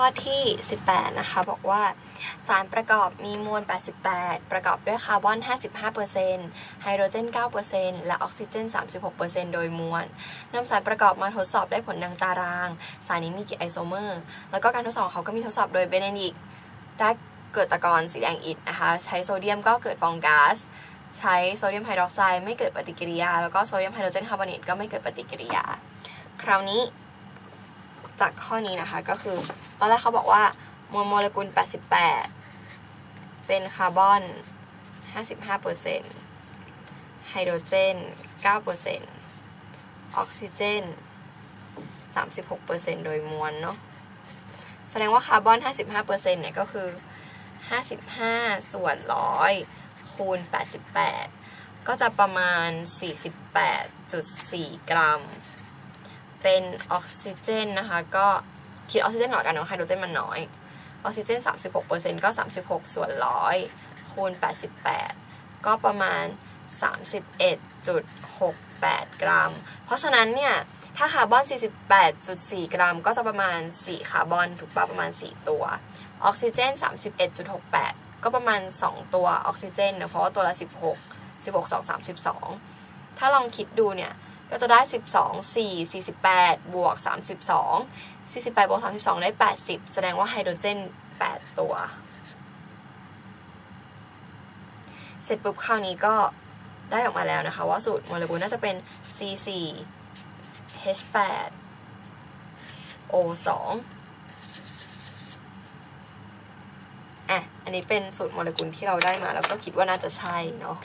ข้อที่ 18 นะคะ บอกว่าสารประกอบมีมวล 88 ประกอบด้วยคาร์บอน 55%ไฮโดรเจน 9%และออกซิเจน 36%โดยมวลนำสารประกอบมาทดสอบได้ผลดังตาราง สารนี้มีกี่ไอโซเมอร์ แล้วก็การทดสอบเขาก็มีทดสอบโดยเบเนดิกได้เกิดตะกอนสีแดงอิฐนะคะ ใช้โซเดียมก็เกิดฟองก๊าซใช้โซเดียมไฮดรอกไซด์ไม่เกิดปฏิกิริยา แล้วก็โซเดียมไฮโดรเจนคาร์บอเนตก็ไม่เกิดปฏิกิริยา คราวนี้จากข้อนี้นะคะก็คือ ตอนแรกเขาบอกว่ามวลโมเลกุล 88 เป็นคาร์บอน 55%ไฮโดรเจน 9%ออกซิเจน 36%โดยมวลเนาะ แสดงว่าคาร์บอน 55%เนี่ยก็คือ 55 ส่วนร้อยคูณ 88 ก็จะประมาณ 48.4 กรัม เป็นออกซิเจนนะคะก็ คิดออกซิเจนก่อนกันเนาะไฮโดรเจนมันน้อยออกซิเจน 36%ก็ 36 ส่วนร้อยคูณ 88 ก็ประมาณ 31.68 กรัม เพราะฉะนั้นเนี่ย ถ้าคาร์บอน 48.4 กรัม ก็จะประมาณ 4 คาร์บอนถูกปะประมาณ 4 ตัว ออกซิเจน 31.68 ก็ประมาณ 2 ตัวออกซิเจนเนอะเพราะว่าตัวละ 16 16 2 32 ถ้าลองคิดดูเนี่ย ก็จะได้ 12 4 48 บวก 32 48 บวก 32 ได้ 80 แสดงว่าไฮโดรเจน 8 ตัว เสร็จปุ๊บคราวนี้ก็ได้ออกมาแล้วนะคะ ว่าสูตรโมเลกุลน่าจะเป็น C4 H8 O2 อะ อันนี้เป็นสูตรโมเลกุลที่เราได้มา แล้วก็คิดว่าน่าจะใช่เนาะ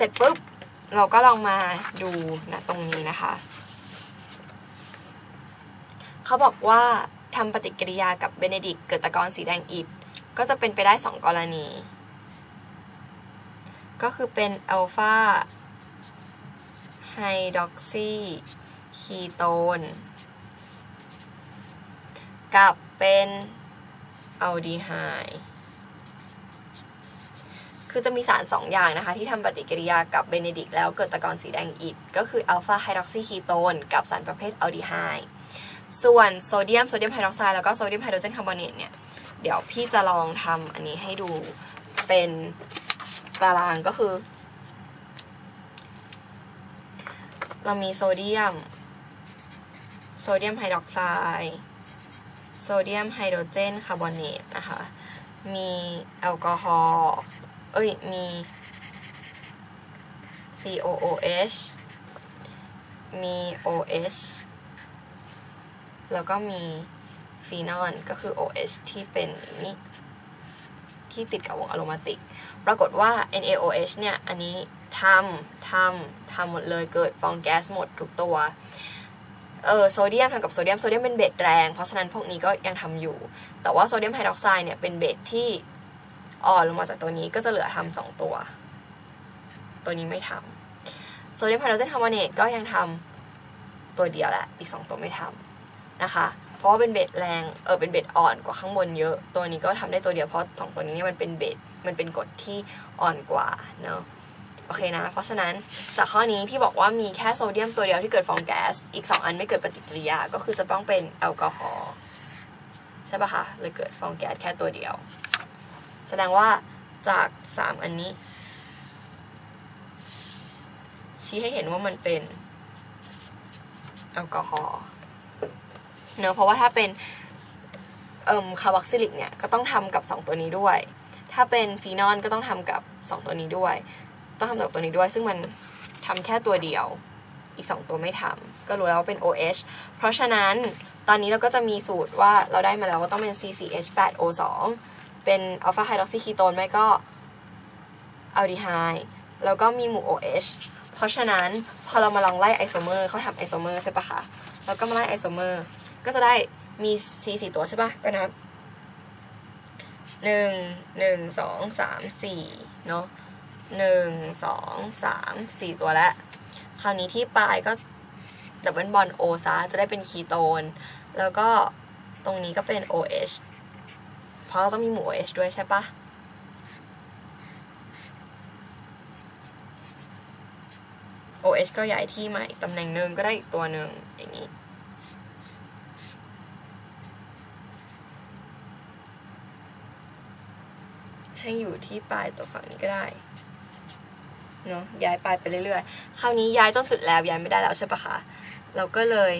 สร็จปุ๊บเราก็ลองมาดูนะตรงนี้นะคะ เขาบอกว่าทำปฏิกิริยากับเบเนดิกเกิดตะกอนสีแดงอิฐก็จะเป็นไปได้ 2 กรณี ก็คือเป็นอัลฟาไฮดรอกซีคีโตนกับเป็นอัลดีไฮด์ คือจะมีสาร 2 อย่างนะคะ ที่ทำปฏิกิริยากับเบเนดิกแล้วเกิดตะกอนสีแดงอิฐก็คืออัลฟาไฮดรอกซีคีโตนกับสารประเภทอัลดีไฮด์ส่วนโซเดียมโซเดียมไฮดรอกไซด์แล้วก็โซเดียมไฮโดรเจนคาร์บอเนตเนี่ย เดี๋ยวพี่จะลองทำอันนี้ให้ดูเป็นตารางก็คือ เรามีโซเดียม โซเดียมไฮดรอกไซด์โซเดียมไฮโดรเจนคาร์บอเนตนะคะ มีแอลกอฮอล์ เอ้ย มี COOH มี OH แล้วก็มีฟีนอลก็คือ OH ที่เป็นนี้ที่ติดกับวงอะโรมาติก ปรากฏว่า NaOH เนี่ย อันนี้ทำ ทำ ทำหมดเลยเกิดฟองแก๊สหมดทุกตัว เออโซเดียมทำกับโซเดียม โซเดียมเป็นเบสแรง เพราะฉะนั้นพวกนี้ก็ยังทำอยู่ แต่ว่าโซเดียมไฮดรอกไซด์เนี่ยเป็นเบสที่ อ่อนลงมาจากตัวนี้ก็จะเหลือทำสองตัว ตัวนี้ไม่ทำโซเดียมไฮโดรเจนคาร์บอเนตก็ยังทำตัวเดียวแหละ อีกสองตัวไม่ทำนะคะ เพราะว่าเป็นเบสแรง เออเป็นเบสอ่อนกว่าข้างบนเยอะ ตัวนี้ก็ทำได้ตัวเดียวเพราะสองตัวนี้เนี่ยมันเป็นเบสมันเป็นกรดที่อ่อนกว่าเนาะโอเคนะ เพราะฉะนั้นจากข้อนี้ที่บอกว่ามีแค่โซเดียมตัวเดียวที่เกิดฟองแก๊ส อีก 2 อันไม่เกิดปฏิกิริยา ก็คือจะต้องเป็นแอลกอฮอล์ใช่ปะคะเลยเกิดฟองแก๊สแค่ตัวเดียว แสดงว่าจาก 3 อันนี้ ชี้ให้เห็นว่ามันเป็นแอลกอฮอล์เนอะเพราะว่าถ้าเป็นเอ่มคาร์บอกซิลิกเนี่ยก็ต้องทำกับ 2 ตัวนี้ด้วย ถ้าเป็นฟีนอลก็ต้องทำกับ 2 ตัวนี้ด้วย ต้องทำกับตัวนี้ด้วย ซึ่งมันทำแค่ตัวเดียว อีก 2 ตัวไม่ทำก็รู้แล้วว่าเป็น OH เพราะฉะนั้นตอนนี้เราก็จะมีสูตรว่าเราได้มาแล้วว่าต้องเป็น CCH8O2 เป็นอัลฟาไฮดรอกซีคีโตนไม่ก็อัลดีไฮด์แล้วก็มีหมู่ OH เพราะฉะนั้นพอเรามาลองไล่ไอโซเมอร์เขาทำไอโซเมอร์ใช่ปะคะ แล้วก็มาไล่ไอโซเมอร์ก็จะได้มี C สี่ตัวใช่ปะก็นับหนึ่งหนึ่งสองสามสี่เนาะหนึ่งสองสามสี่ตัวแล้ว คราวนี้ที่ปลายก็ดับเบิลบอลโอซะจะได้เป็นคีโตน แล้วก็ตรงนี้ก็เป็น OH เพราะเราต้องมีหมู่ OH ด้วยใช่ปะ OH ก็ย้ายที่มาอีกตำแหน่งหนึ่งก็ได้อีกตัวหนึ่งอย่างนี้ ให้อยู่ที่ปลายตัวฝั่งนี้ก็ได้เนาะย้ายปลายไปเรื่อยๆ คราวนี้ย้ายจนสุดแล้วย้ายไม่ได้แล้วใช่ปะคะ เราก็เลย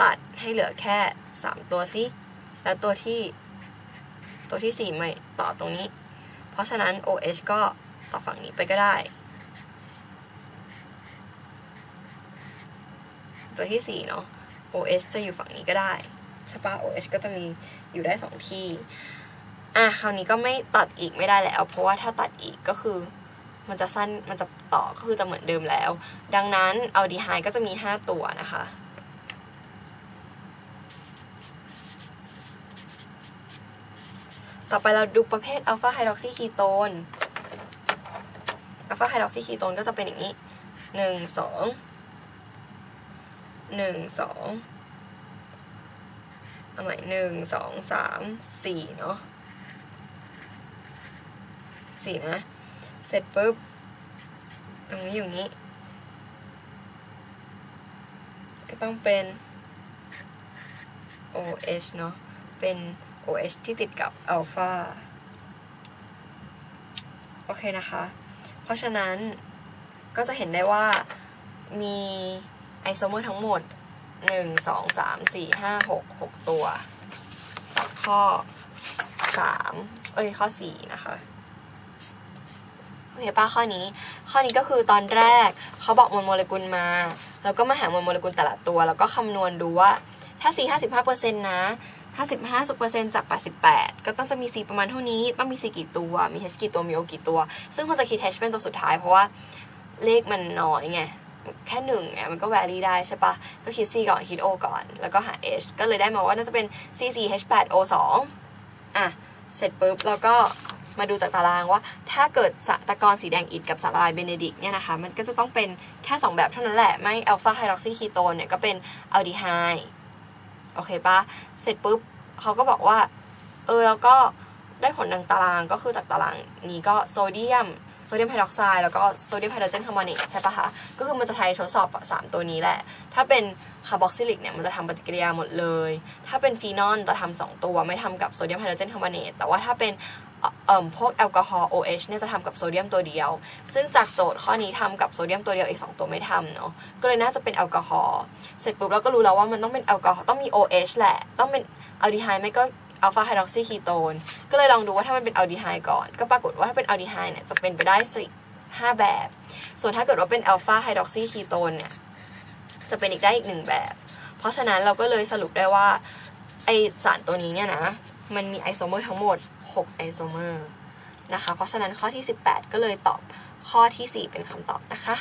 ตัดให้เหลือแค่สามตัวสิแล้วตัวที่ ตัวที่สี่ไม่ต่อตรงนี้ เพราะฉะนั้น OH ก็ต่อฝั่งนี้ไปก็ได้ ตัวที่สี่เนาะ OH จะอยู่ฝั่งนี้ก็ได้ใช่ปะ OH ก็จะมีอยู่ได้สองที่ อะคราวนี้ก็ไม่ตัดอีกไม่ได้แล้ว เพราะว่าถ้าตัดอีกก็คือมันจะสั้นมันจะต่อก็คือจะเหมือนเดิมแล้ว ดังนั้นเอาดีไฮก็จะมี 5 ตัวนะคะ ต่อไปเราดูประเภทอัลฟาไฮดรอกซีคีโตน อัลฟาไฮดรอกซีคีโตนก็จะเป็นอย่างนี้หนึ่งสองหนึ่งสองเอาใหม่หนึ่งสองสามสี่เนาะสี่นะ เสร็จปุ๊บ ตรงนี้อยู่นี้ ก็ต้องเป็น OH เนาะเป็น OH ที่ติดกับอัลฟาโอเคนะคะ เพราะฉะนั้นก็จะเห็นได้ว่ามีไอโซเมอร์ทั้งหมด 1 2 3 4 5 6 6 ตัวตัดข้อ 3 เอ้ย ข้อ 4 นะคะโอเคป้าข้อนี้ ข้อนี้ก็คือตอนแรกเขาบอกมวลโมเลกุลมา แล้วก็มาหามวลโมเลกุลแต่ละตัว แล้วก็คำนวณดูว่าถ้า C 55%นะ 55%จาก 88 ก็ต้องจะมี C ประมาณเท่านี้ ต้องมี C กี่ตัว มี H กี่ตัว มี O กี่ตัว ซึ่งควรจะคิด H เป็นตัวสุดท้ายเพราะว่าเลขมันน้อยไง แค่หนึ่งไงมันก็แวรี่ได้ใช่ปะ ก็คิด C ก่อน คิด O ก่อน แล้วก็หา H ก็เลยได้มาว่าน่าจะเป็น C 4 H 8 O 2อะ เสร็จปุ๊บแล้วก็มาดูจากตารางว่า ถ้าเกิดสตะกอนสีแดงอิฐกับสารละลายเบเนดิกเนี่ยนะคะ มันก็จะต้องเป็นแค่ 2 แบบเท่านั้นแหละ ไม่อัลฟาไฮดรอกซีคีโตนเนี่ยก็เป็นอัลดีไฮโอเคปะเสร็จปุ๊บ เขาก็บอกว่า เออแล้วก็ได้ผลดังตารางก็คือจากตารางนี้ก็โซเดียมโซเดียมไฮดรอกไซด์แล้วก็โซเดียมไฮโดรเจนคาร์บอเนตใช่ปะคะ ก็คือมันจะใช้ทดสอบสามตัวนี้แหละ ถ้าเป็นคาร์บอกซิลิกเนี่ยมันจะทำปฏิกิริยาหมดเลย ถ้าเป็นฟีนอลจะทำสองตัวไม่ทำกับโซเดียมไฮโดรเจนคาร์บอเนตแต่ว่าถ้าเป็น พวกแอลกอฮอล์ OH เนี่ยจะทำกับโซเดียมตัวเดียว ซึ่งจากโจทย์ข้อนี้ทำกับโซเดียมตัวเดียวอีก 2 ตัวไม่ทำเนาะ ก็เลยน่าจะเป็นแอลกอฮอล์ เสร็จปุ๊บเราก็รู้แล้วว่ามันต้องเป็นแอลกอฮอล์ต้องมี OH แหละ ต้องเป็นอัลดีไฮด์ไม่ก็อัลฟาไฮดรอกซีคีโตน ก็เลยลองดูว่าถ้ามันเป็นอัลดีไฮด์ก่อน ก็ปรากฏว่าถ้าเป็นอัลดีไฮด์เนี่ยจะเป็นไปได้สี่ห้าแบบ ส่วนถ้าเกิดว่าเป็นอัลฟาไฮดรอกซีคีโตนเนี่ยจะเป็นอีกได้อีกหนึ่งแบบ เพราะฉะนั้นเราก็เลยสรุปได้ว่าไอสารตัวนี้เนี่ยนะ มันมีไอโซเมอร์ทั้งหมด 6 ไอโซเมอร์นะคะ เพราะฉะนั้นข้อที่ 18 ก็เลยตอบข้อที่ 4 เป็นคำตอบนะคะ